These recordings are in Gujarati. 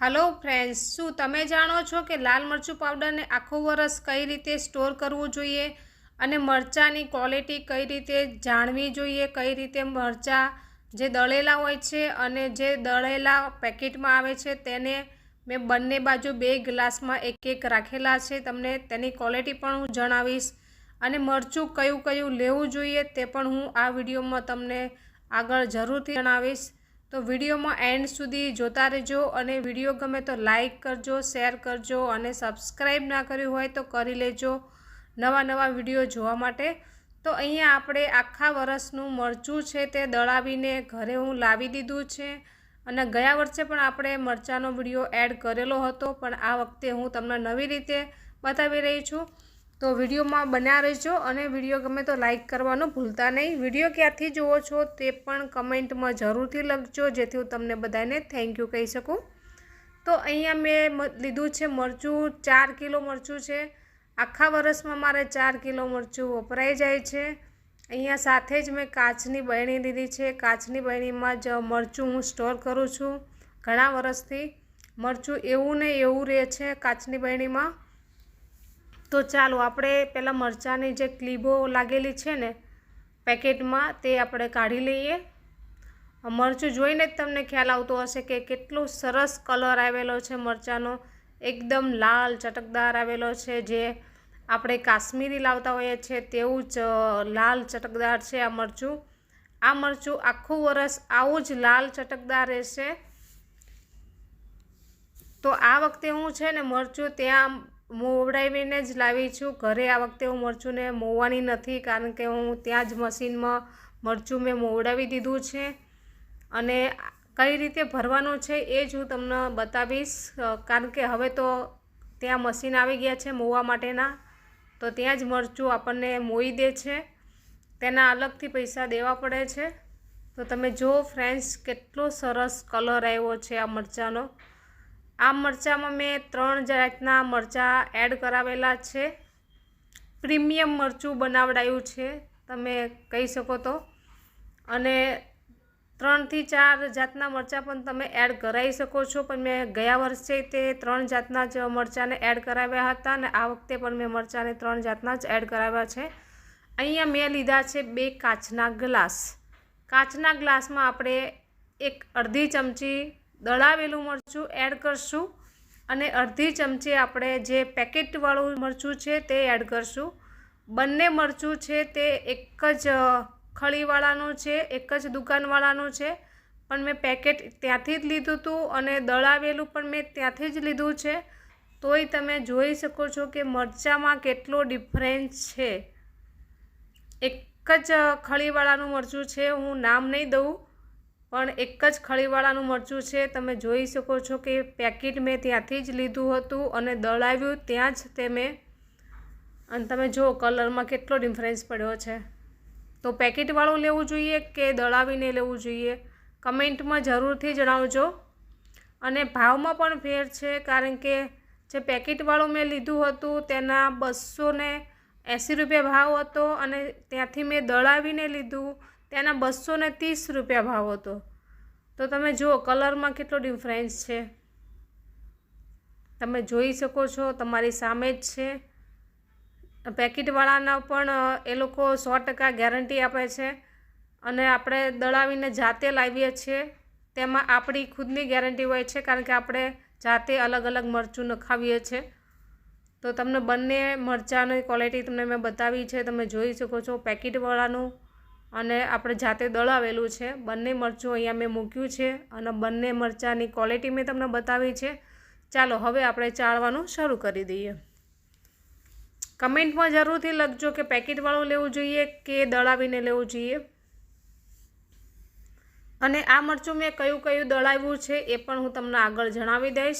હલો ફ્રેન્ડ્સ શું તમે જાણો છો કે લાલ મરચું પાવડરને આખું વરસ કઈ રીતે સ્ટોર કરવું જોઈએ? અને મરચાંની ક્વોલિટી કઈ રીતે જાણવી જોઈએ? કઈ રીતે મરચાં જે દળેલા હોય છે અને જે દળેલા પેકેટમાં આવે છે તેને મેં બંને બાજુ બે ગ્લાસમાં એક એક રાખેલા છે. તમને તેની ક્વોલિટી પણ હું જણાવીશ. અને મરચું કયું કયું લેવું જોઈએ તે પણ હું આ વિડીયોમાં તમને આગળ જરૂરથી જણાવીશ. તો વિડીયોમાં એન્ડ સુધી જોતા રહેજો અને વીડિયો ગમે તો લાઈક કરજો, શેર કરજો અને સબસ્ક્રાઈબ ના કર્યું હોય તો કરી લેજો નવા નવા વીડિયો જોવા માટે. તો અહીંયા આપણે આખા વરસનું મરચું છે તે દળાવીને ઘરે હું લાવી દીધું છે અને ગયા વર્ષે પણ આપણે મરચાંનો વીડિયો એડ કરેલો હતો પણ આ વખતે હું તમને નવી રીતે બતાવી રહી છું. તો વિડીયોમાં બન્યા રહેજો અને વીડિયો ગમે તો લાઇક કરવાનું ભૂલતા નહીં. વીડિયો ક્યાંથી જુઓ છો તે પણ કમેન્ટમાં જરૂરથી લખજો, જેથી હું તમને બધાને થેન્ક યુ કહી શકું. તો અહીંયા મેં લીધું છે મરચું, ચાર કિલો મરચું છે. આખા વર્ષમાં મારે ચાર કિલો મરચું વપરાઈ જાય છે. અહીંયા સાથે જ મેં કાચની બહેણી લીધી છે. કાચની બહેણીમાં જ મરચું હું સ્ટોર કરું છું ઘણા વરસથી. મરચું એવું ને એવું રહે છે કાચની બરણીમાં. તો ચાલો આપણે પહેલાં મરચાંની જે ક્લીબો લાગેલી છે ને, પેકેટમાં તે આપણે કાઢી લઈએ. મરચું જોઈને જ તમને ખ્યાલ આવતો હશે કે કેટલું સરસ કલર આવેલો છે મરચાંનો. એકદમ લાલ ચટકદાર આવેલો છે, જે આપણે કાશ્મીરી લાવતા હોઈએ છીએ તેવું જ લાલ ચટકદાર છે આ મરચું. આ મરચું આખું વરસ આવું જ લાલ ચટકદાર રહેશે. તો આ વખતે હું છે ને મરચું ત્યાં મોવડાવીને જ લાવી છું. ઘરે આ વખતે હું મરચુંને મોવાની નથી કારણ કે હું ત્યાં જ મશીનમાં મરચું મેં મોવડાવી દીધું છે. અને કઈ રીતે ભરવાનું છે એ જ હું તમને બતાવીશ. કારણ કે હવે તો ત્યાં મશીન આવી ગયા છે મોવા માટેના. તો ત્યાં જ મરચું આપણને મોઈ દે છે. તેના અલગથી પૈસા દેવા પડે છે. તો તમે જો ફ્રેન્ડ્સ, કેટલો સરસ કલર આવ્યો છે આ મરચાંનો. આ મરચાંમાં મેં ત્રણ જાતના મરચાં એડ કરાવેલા છે. પ્રીમિયમ મરચું બનાવડાયું છે, તમે કહી શકો તો. અને ત્રણથી ચાર જાતના મરચાં પણ તમે એડ કરાવી શકો છો, પણ મેં ગયા વર્ષે તે ત્રણ જાતના જ મરચાંને એડ કરાવ્યા હતા અને આ વખતે પણ મેં મરચાંને ત્રણ જાતના જ એડ કરાવ્યા છે. અહીંયા મેં લીધા છે બે કાચના ગ્લાસ. કાચના ગ્લાસમાં આપણે એક અડધી ચમચી દળાવેલું મરચું એડ કરશું અને અડધી ચમચી આપણે જે પેકેટવાળું મરચું છે તે એડ કરશું. બંને મરચું છે તે એક જ ખળીવાળાનું છે, એક જ દુકાનવાળાનું છે. પણ મેં પેકેટ ત્યાંથી જ લીધું હતું અને દળાવેલું પણ મેં ત્યાંથી જ લીધું છે. તોય તમે જોઈ શકો છો કે મરચાંમાં કેટલો ડિફરન્સ છે. એક જ ખળીવાળાનું મરચું છે, હું નામ નહીં દઉં. પણ એક જ ખળીવાળાનું મરચું છે. તમે જોઈ શકો છો કે પેકેટ મેં ત્યાંથી જ લીધું હતું અને દળાવ્યું, ત્યાં જ તે મેં અને તમે જુઓ કલરમાં કેટલો ડિફરન્સ પડ્યો છે. તો પેકેટવાળું લેવું જોઈએ કે દળાવીને લેવું જોઈએ? કમેન્ટમાં જરૂરથી જણાવજો. અને ભાવમાં પણ ફેર છે, કારણ કે જે પેકેટવાળું મેં લીધું હતું તેના બસો એંસી રૂપિયા ભાવ હતો અને ત્યાંથી મેં દળાવીને લીધું. તેના બસો ને ત્રીસ રૂપિયા ભાવ હતો. તો તમે જુઓ, કલરમાં કેટલો ડિફરન્સ છે. તમે જોઈ શકો છો, તમારી સામે જ છે. પેકેટવાળાના પણ એ લોકો સો ટકા ગેરંટી આપે છે. અને આપણે દળાવીને જાતે લાવીએ છીએ, તેમાં આપણી ખુદની ગેરંટી હોય છે, કારણ કે આપણે જાતે અલગ અલગ મરચું નખાવીએ છીએ. તો તમને બંને મરચાંની ક્વોલિટી તમને મેં બતાવી છે, તમે જોઈ શકો છો, પેકેટવાળાનું અને આપણે જાતે દળાવેલું છે. બંને મરચું અહીંયા મેં મૂક્યું છે અને બંને મરચાંની ક્વોલિટી મેં તમને બતાવી છે. ચાલો, હવે આપણે ચાળવાનું શરૂ કરી દઈએ. કમેન્ટમાં જરૂરથી લખજો કે પેકેટવાળું લેવું જોઈએ કે દળાવીને લેવું જોઈએ. અને આ મરચું મેં કયું કયું દળાવ્યું છે એ પણ હું તમને આગળ જણાવી દઈશ.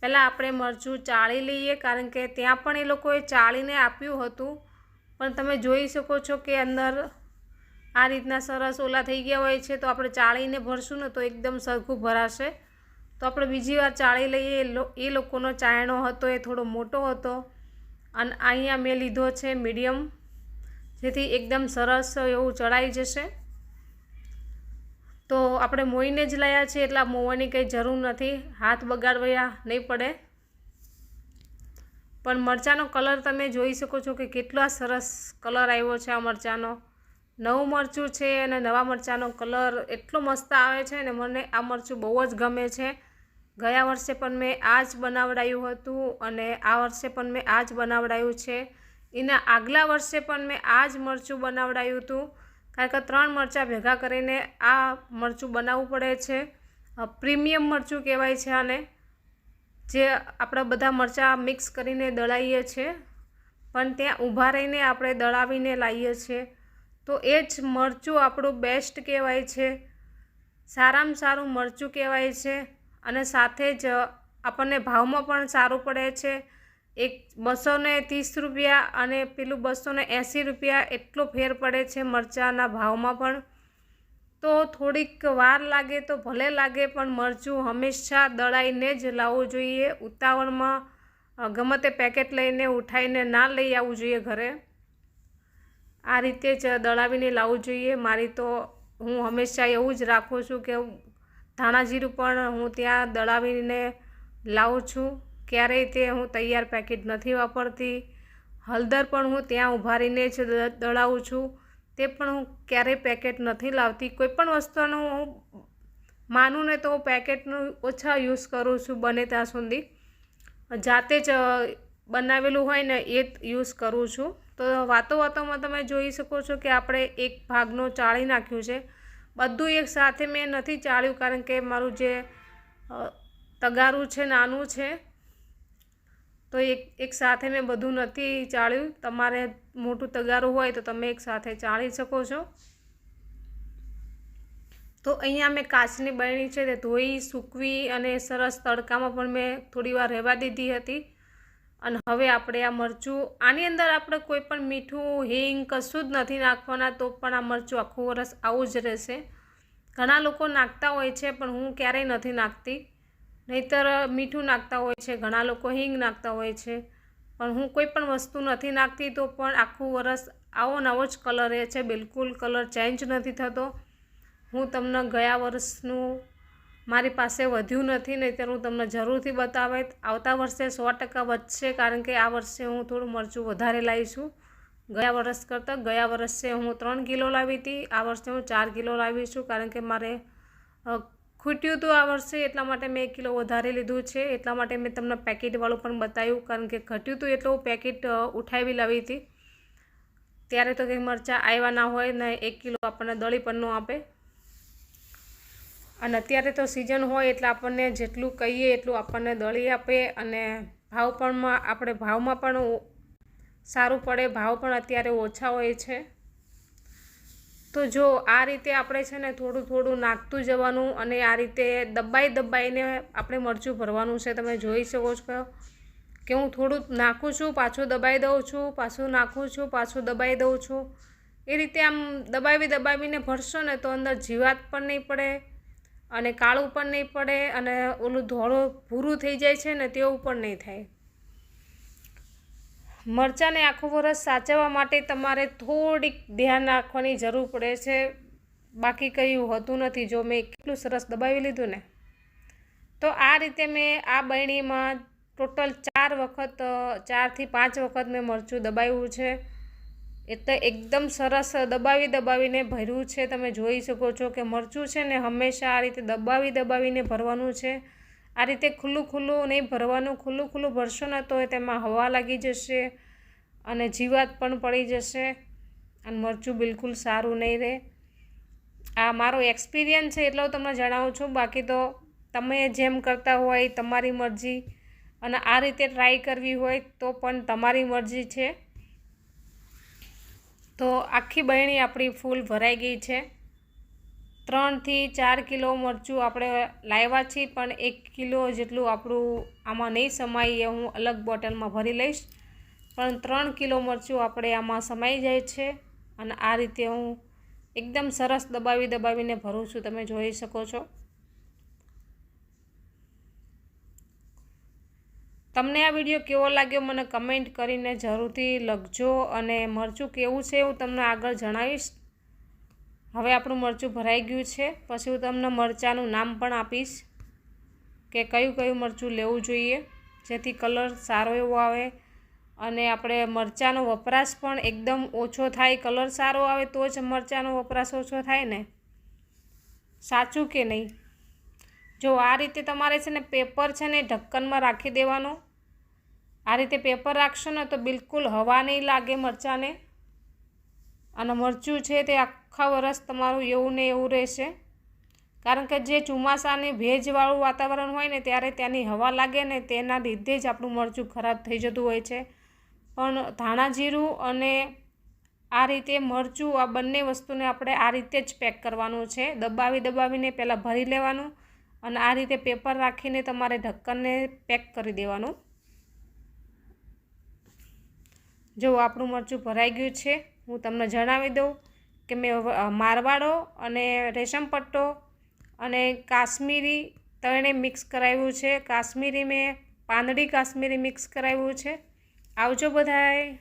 પહેલાં આપણે મરચું ચાળી લઈએ, કારણ કે ત્યાં પણ એ લોકોએ ચાળીને આપ્યું હતું. પણ તમે જોઈ શકો છો કે અંદર આ રીતના સરસ ઓલા થઈ ગયા હોય છે, તો આપણે ચાળીને ભરશું ને તો એકદમ સરખું ભરાશે. તો આપણે બીજી વાર ચાળી લઈએ. એ લોકોનો ચાયણો હતો, એ થોડો મોટો હતો. અને અહીંયા મેં લીધો છે મીડિયમ, જેથી એકદમ સરસ એવું ચડાઈ જશે. તો આપણે મોઈને જ લાયા છે એટલા મોવાની કંઈ જરૂર નથી. હાથ બગાડવા નહીં પડે. પણ મરચાંનો કલર તમે જોઈ શકો છો કે કેટલો સરસ કલર આવ્યો છે આ મરચાંનો. નવું મરચું છે અને નવા મરચાંનો કલર એટલો મસ્ત આવે છે ને મને આ મરચું બહુ જ ગમે છે. ગયા વર્ષે પણ મેં આ જ બનાવડાયું હતું અને આ વર્ષે પણ મેં આ જ બનાવડાયું છે. એના આગલા વર્ષે પણ મેં આ જ મરચું બનાવડાયું હતું. કારણ કે ત્રણ મરચાં ભેગા કરીને આ મરચું બનાવવું પડે છે. પ્રીમિયમ મરચું કહેવાય છે આને. જે આપણા બધા મરચાં મિક્સ કરીને દળાવીએ છીએ પણ ત્યાં ઊભા રહીને આપણે દળાવીને લાવીએ છીએ તો એ જ મરચું આપણું બેસ્ટ કહેવાય છે. સારામાં સારું મરચું કહેવાય છે અને સાથે જ આપણને ભાવમાં પણ સારું પડે છે. એક બસોને ત્રીસ રૂપિયા અને પેલું બસોને એંસી રૂપિયા એટલો ફેર પડે છે મરચાંના ભાવમાં પણ. તો થોડીક વાર લાગે તો ભલે લાગે પણ મરચું હંમેશા દળાઈને જ લાવવું જોઈએ, ઉતાવળમાં ગમે તે પેકેટ લઈને, ઉઠાઈને ના લઈ આવવું જોઈએ ઘરે. આ રીતે જ દળાવીને લાવવું જોઈએ. મારી તો હું હંમેશા એવું જ રાખું છું કે ધાણા જીરું પણ હું ત્યાં દળાવીને લાવું છું. ક્યારેય તે હું તૈયાર પેકેટ નથી વાપરતી. હળદર પણ હું ત્યાં ઉભારીને જ દળાવું છું. તે પણ હું ક્યારેય પેકેટ નથી લાવતી. કોઈ પણ વસ્તુનું હું માનું ને તો હું પેકેટનું ઓછા યુઝ કરું છું બને ત્યાં સુધી. જાતે જ બનાવેલું હોય ને એ યુઝ કરું છું. તો વાતો વાતોમાં તમે જોઈ શકો છો કે આપણે એક ભાગનો ચાળી નાખ્યું છે. બધું એક સાથે મેં નથી ચાળ્યું કારણ કે મારું જે તગારું છે, નાનું છે, તો એક એક સાથે મેં બધું નથી ચાળ્યું. તમારે મોટું તગારું હોય તો તમે એક સાથે ચાળી શકો છો. તો અહીંયા મેં કાચની બરણી છે તે ધોઈ, સૂકવી અને સરસ તડકામાં પણ મેં થોડી વાર રહેવા દીધી હતી. અને હવે આપણે આ મરચું, આની અંદર આપણે કોઈ પણ મીઠું, હિંગ કશું જ નથી નાખવાના, તો પણ આ મરચું આખું વરસ આવું જ રહેશે. ઘણા લોકો નાખતા હોય છે, પણ હું ક્યારેય નથી નાખતી. નહીંતર મીઠું નાખતા હોય છે, ઘણા લોકો હિંગ નાખતા હોય છે. પણ હું કોઈ પણ વસ્તુ નથી નાખતી, તો પણ આખું વરસ આવો નવો જ કલર રહે છે. બિલકુલ કલર ચેન્જ નથી થતો. હું તમને ગયા વર્ષનું મારી પાસે વધ્યું નથી, નહીંતર હું તમને જરૂરથી બતાવે. આવતા વર્ષે સો ટકા વધશે, કારણ કે આ વર્ષે હું થોડું મરચું વધારે લાવીશું ગયા વર્ષ કરતાં, ગયા વર્ષે હું ત્રણ કિલો લાવી હતી, આ વર્ષે હું ચાર કિલો લાવી છું, કારણ કે મારે ખૂટ્યું હતું આ વર્ષે, એટલા માટે મેં એક કિલો વધારે લીધું છે. એટલા માટે મેં તમને પેકેટવાળું પણ બતાવ્યું, કારણ કે ઘટ્યું હતું એટલું પેકેટ ઉઠાવી લાવી હતી. ત્યારે તો કંઈ મરચાં આવ્યા ના હોય, ને એક કિલો આપણને દળી પણ ન આપે. અને અત્યારે તો સિઝન હોય એટલે આપણને જેટલું કહીએ એટલું આપણને દળી આપે અને ભાવ પણ આપણે ભાવમાં પણ સારું પડે. ભાવ પણ અત્યારે ઓછા હોય છે. તો જો આ રીતે આપણે છે ને થોડું થોડું નાખતું જવાનું અને આ રીતે દબાઈ દબાઈને આપણે મરચું ભરવાનું છે, તમે જોઈ શકો છો. કે હું થોડું નાખું છું, પાછું દબાઈ દઉં છું, પાછું નાખું છું, પાછું દબાઈ દઉં છું. એ રીતે આમ દબાવી દબાવીને ભરશો ને તો અંદર જીવાત પણ નહીં પડે. અને કાળું પણ નહીં પડે અને ઓલું ધોળું ભૂરું થઈ જાય છે ને તેવું પણ નહીં થાય. મરચાંને આખું વરસ સાચવવા માટે તમારે થોડીક ધ્યાન રાખવાની જરૂર પડે છે. બાકી કંઈ હોતું નથી. જો મેં કેટલું સરસ દબાવી લીધું ને, તો આ રીતે મેં આ બરણીમાં ટોટલ ચાર વખત, ચારથી પાંચ વખત મેં મરચું દબાવ્યું છે. એટલે એકદમ સરસ દબાવી દબાવીને ભર્યું છે. તમે જોઈ શકો છો કે મરચું છે ને હંમેશા આ રીતે દબાવી દબાવીને ભરવાનું છે. આ રીતે ખુલ્લું ખુલ્લું નહીં ભરવાનું, ખુલ્લું ખુલ્લું ભરશો ને તો તેમાં હવા લાગી જશે અને જીવાત પણ પડી જશે અને મરચું બિલકુલ સારું નહીં રહે. આ મારો એક્સપિરિયન્સ છે એટલો તમને જણાવું છું. બાકી તો તમે જેમ કરતા હોય તમારી મરજી અને આ રીતે ટ્રાય કરવી હોય તો પણ તમારી મરજી છે. તો આખી બહેણી આપણી ફૂલ ભરાઈ ગઈ છે. ત્રણથી ચાર કિલો મરચું આપણે લાવ્યા છીએ, પણ એક કિલો જેટલું આપણું આમાં નહીં સમાય એ હું અલગ બોટલમાં ભરી લઈશ. પણ ત્રણ કિલો મરચું આપણે આમાં સમાઈ જાય છે અને આ રીતે હું એકદમ સરસ દબાવી દબાવીને ભરું છું. તમે જોઈ શકો છો. તમને આ વીડિયો કેવો લાગ્યો મને કમેન્ટ કરીને જરૂરથી લખજો અને મરચું કેવું છે હું તમને આગળ જણાવીશ. હવે આપણું મરચું ભરાઈ ગયું છે. પછી હું તમને મરચાંનું નામ પણ આપીશ કે કયું કયું મરચું લેવું જોઈએ, જેથી કલર સારો એવો આવે અને આપણે મરચાંનો વપરાશ પણ એકદમ ઓછો થાય. કલર સારો આવે તો જ મરચાંનો વપરાશ ઓછો થાય ને? સાચું કે નહીં? જો આ રીતે તમારે છે ને, પેપર છે ને ઢક્કનમાં રાખી દેવાનું. આ રીતે પેપર રાખશો ને તો બિલકુલ હવા નહીં લાગે મરચાંને. અને મરચું છે તે આખા વરસ તમારું એવું ને એવું રહેશે. કારણ કે જે ચોમાસાની ભેજવાળું વાતાવરણ હોય ને ત્યારે ત્યાંની હવા લાગે ને તેના લીધે જ આપણું મરચું ખરાબ થઈ જતું હોય છે. પણ ધાણા જીરું અને આ રીતે મરચું, આ બંને વસ્તુને આપણે આ રીતે જ પેક કરવાનું છે. દબાવી દબાવીને પહેલાં ભરી લેવાનું અને આ રીતે પેપર રાખીને તમારે ઢક્કનને પેક કરી દેવાનું. જો આપણું મરચું ભરાઈ ગયું છે, હું તમને જણાવી દઉં કે મેં મારવાડો અને રેશમ પટ્ટો અને કાશ્મીરી ત્રણે મિક્સ કરાવ્યું છે. કાશ્મીરી મેં, પાંદડી કાશ્મીરી મિક્સ કરાવ્યું છે. આવજો બધાય.